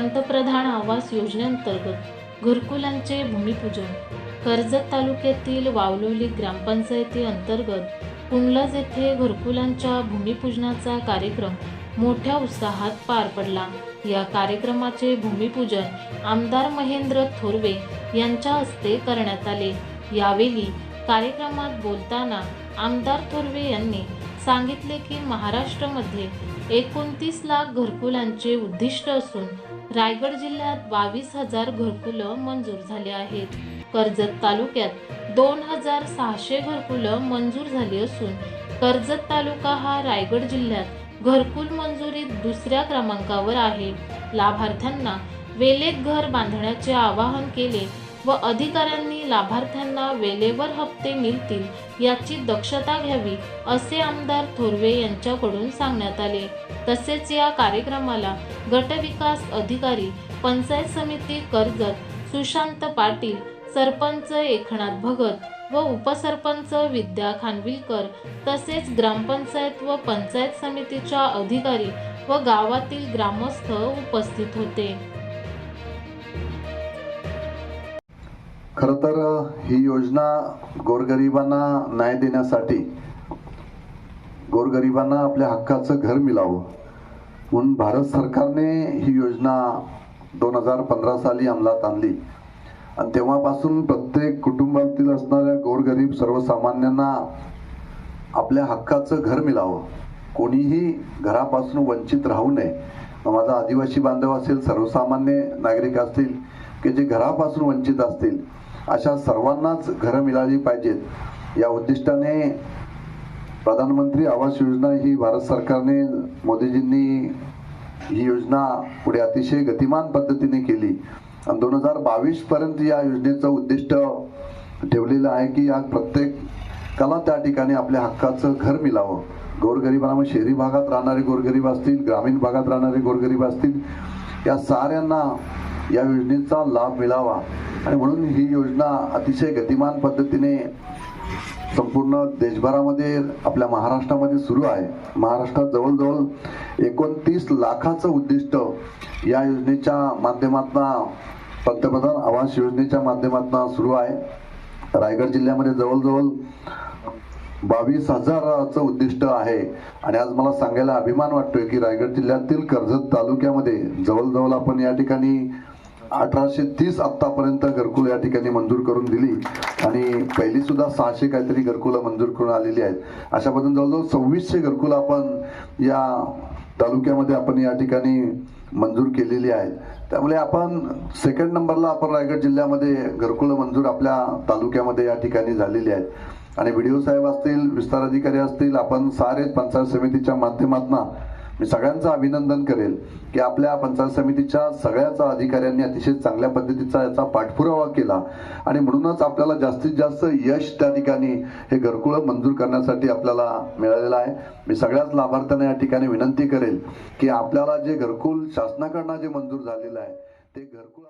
पंतप्रधान आवास योजनेअंतर्गत घरकुलांचे भूमिपूजन कर्जत तालुक्यातील वावलोली ग्रामपंचायती अंतर्गत कुंडलज येथे घरकुलांच्या भूमिपूजनाचा कार्यक्रम मोठ्या उत्साहात पार पडला या कार्यक्रमाचे भूमिपूजन आमदार महेंद्र थोरवे यांच्या हस्ते करण्यात आले. यावेळी कार्यक्रमात बोलताना आमदार थोरवे यांनी सांगितले की महाराष्ट्रामध्ये एकोणतीस लाख घरकुलांचे उद्दिष्ट असून रायगड जिल्ह्यात बावीस हजार घरकुलं मंजूर झाले आहेत. कर्जत तालुक्यात दोन हजार सहाशे घरकुलं मंजूर झाली असून कर्जत तालुका हा रायगड जिल्ह्यात घरकुल मंजुरीत दुसऱ्या क्रमांकावर आहे. लाभार्थ्यांना वेलेत घर बांधण्याचे आवाहन केले व अधिकाऱ्यांनी लाभार्थ्यांना वेलेवर हप्ते मिळतील याची दक्षता घ्यावी असे आमदार थोरवे यांच्याकडून सांगण्यात आले. तसेच या कार्यक्रमाला गटविकास अधिकारी पंचायत समिती कर्जत सुशांत पाटील सरपंच एकनाथ भगत व उपसरपंच विद्या खानविलकर तसेच ग्रामपंचायत व पंचायत समितीच्या अधिकारी व गावातील ग्रामस्थ उपस्थित होते. खरं तर ही योजना गोरगरिबांना न्याय देण्यासाठी गोरगरिबांना आपल्या हक्काचं घर मिळावं. म्हणून भारत सरकारने ही योजना दोन हजार पंधरा साली अंमलात आणली. आणि तेव्हापासून प्रत्येक कुटुंबातील असणाऱ्या गोरगरीब सर्वसामान्यांना आपल्या हक्काचं घर मिळावं. कोणीही घरापासून वंचित राहू नये. माझा आदिवासी बांधव असेल सर्वसामान्य नागरिक असतील की जे घरापासून वंचित असतील अशा सर्वांनाच घरं मिळाली पाहिजेत. या उद्दिष्टाने प्रधानमंत्री आवास योजना ही भारत सरकारने मोदीजींनी ही योजना पुढे अतिशय गतिमान पद्धतीने केली. आणि दोन हजार बावीसपर्यंत या योजनेचं उद्दिष्ट ठेवलेलं आहे की या प्रत्येकाला त्या ठिकाणी आपल्या हक्काचं घर मिळावं गोरगरिबांना मग शहरी भागात राहणारे गोरगरीब असतील ग्रामीण भागात राहणारे गोरगरीब असतील या साऱ्यांना या योजनेचा लाभ मिळावा. आणि म्हणून ही योजना अतिशय गतिमान पद्धतीने संपूर्ण देशभरामध्ये आपल्या महाराष्ट्रामध्ये सुरू आहे. महाराष्ट्रात जवळजवळ एकोणतीस लाखाचं उद्दिष्ट या योजनेच्या माध्यमातून पंतप्रधान आवास योजनेच्या माध्यमातून सुरू आहे. रायगड जिल्ह्यामध्ये जवळजवळ बावीस हजाराचं उद्दिष्ट आहे. आणि आज मला सांगायला अभिमान वाटतोय की रायगड जिल्ह्यातील कर्जत तालुक्यामध्ये जवळजवळ आपण या ठिकाणी अठराशे तीस आत्तापर्यंत घरकुल या ठिकाणी मंजूर करून दिली. आणि पहिली सुद्धा सहाशे काहीतरी घरकुलं मंजूर करून आलेली आहेत. अशा पद्धतीने जवळजवळ सव्वीसशे घरकुलं आपण या तालुक्यामध्ये आपण या ठिकाणी मंजूर केलेली आहेत. त्यामुळे आपण सेकंड नंबरला आपण रायगड जिल्ह्यामध्ये घरकुलं मंजूर आपल्या तालुक्यामध्ये या ठिकाणी झालेली आहेत. आणि व्हिडिओ साहेब असतील विस्तार अधिकारी असतील आपण सारे पंचायत समितीच्या माध्यमातून मी सगळ्यांचं अभिनंदन करेल की आपल्या पंचायत समितीच्या सगळ्याच अधिकाऱ्यांनी अतिशय चांगल्या पद्धतीचा याचा पाठपुरावा केला. आणि म्हणूनच आपल्याला जास्तीत जास्त यश त्या ठिकाणी हे घरकुळं मंजूर करण्यासाठी आपल्याला मिळालेलं आहे. मी सगळ्याच लाभार्थ्यांना या ठिकाणी विनंती करेल की आपल्याला जे घरकुल शासनाकडनं जे मंजूर झालेलं आहे ते घरकुल